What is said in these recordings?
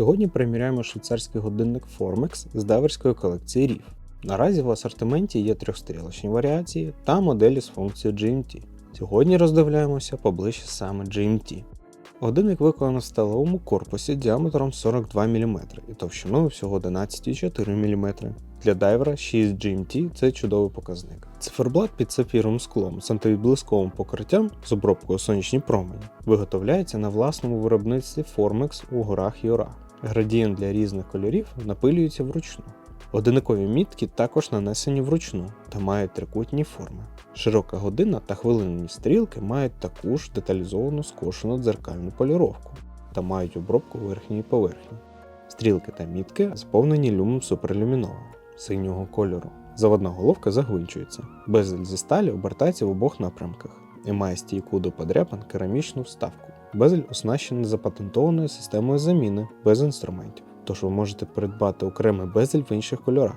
Сьогодні приміряємо швейцарський годинник Formex з дайверської колекції RIF. Наразі в асортименті є трьохстрілочні варіації та моделі з функцією GMT. Сьогодні роздивляємося поближче саме GMT. Годинник виконано в сталевому корпусі діаметром 42 мм і товщиною всього 11,4 мм. Для дайвера 6 GMT це чудовий показник. Циферблат під сапфіровим склом з антивідблисковим покриттям з обробкою сонячні промені виготовляється на власному виробництві Formex у горах Юра. Градієнт для різних кольорів напилюється вручну. Годинникові мітки також нанесені вручну та мають трикутні форми. Широка година та хвилинні стрілки мають таку ж деталізовану скошену дзеркальну поліровку та мають обробку верхньої поверхні. Стрілки та мітки сповнені люмом суперлюміновим синього кольору. Заводна головка загвинчується. Безель зі сталі обертається в обох напрямках і має стійку до подряпин керамічну вставку. Безель оснащений запатентованою системою заміни без інструментів, тож ви можете придбати окремий безель в інших кольорах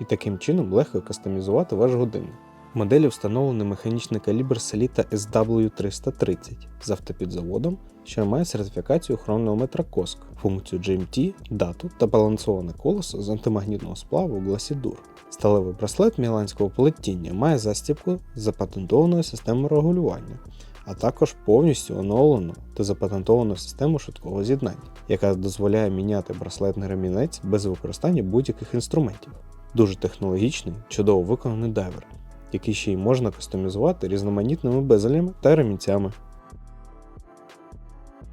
і таким чином легко кастомізувати ваш годинник. В моделі встановлений механічний калібр Selita SW330 з автопідзаводом, що має сертифікацію хронометра COSC, функцію GMT, дату та балансоване колесо з антимагнітного сплаву Glasidur. Сталевий браслет міланського плетіння має застібку з запатентованою системою регулювання, а також повністю оновлену та запатентовану систему швидкого з'єднання, яка дозволяє міняти браслетний ремінець без використання будь-яких інструментів. Дуже технологічний, чудово виконаний дайвер, який ще й можна кастомізувати різноманітними безелями та ремінцями.